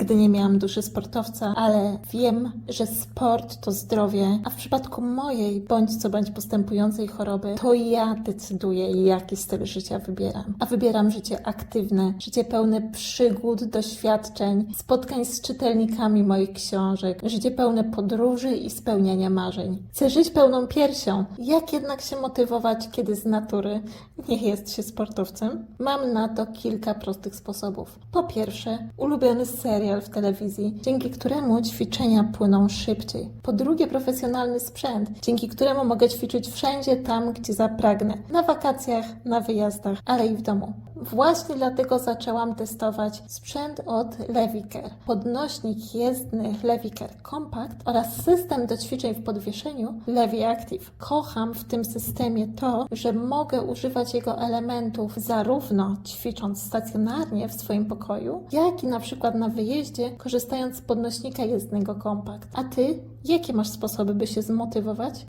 Nigdy nie miałam duszy sportowca, ale wiem, że sport to zdrowie, a w przypadku mojej bądź co bądź postępującej choroby, to ja decyduję, jaki styl życia wybieram. A wybieram życie aktywne, życie pełne przygód, doświadczeń, spotkań z czytelnikami moich książek, życie pełne podróży i spełniania marzeń. Chcę żyć pełną piersią. Jak jednak się motywować, kiedy z natury nie jest się sportowcem? Mam na to kilka prostych sposobów. Po pierwsze, ulubiony serial w telewizji, dzięki któremu ćwiczenia płyną szybciej. Po drugie, profesjonalny sprzęt, dzięki któremu mogę ćwiczyć wszędzie tam, gdzie zapragnę. Na wakacjach, na wyjazdach, ale i w domu. Właśnie dlatego zaczęłam testować sprzęt od Levicare. Podnośnik jezdny Levicare Compact oraz system do ćwiczeń w podwieszeniu Levi Active. Kocham w tym systemie to, że mogę używać jego elementów zarówno ćwicząc stacjonarnie w swoim pokoju, jak i na przykład na wyjeździe, korzystając z podnośnika jezdnego Compact. A ty, jakie masz sposoby, by się zmotywować?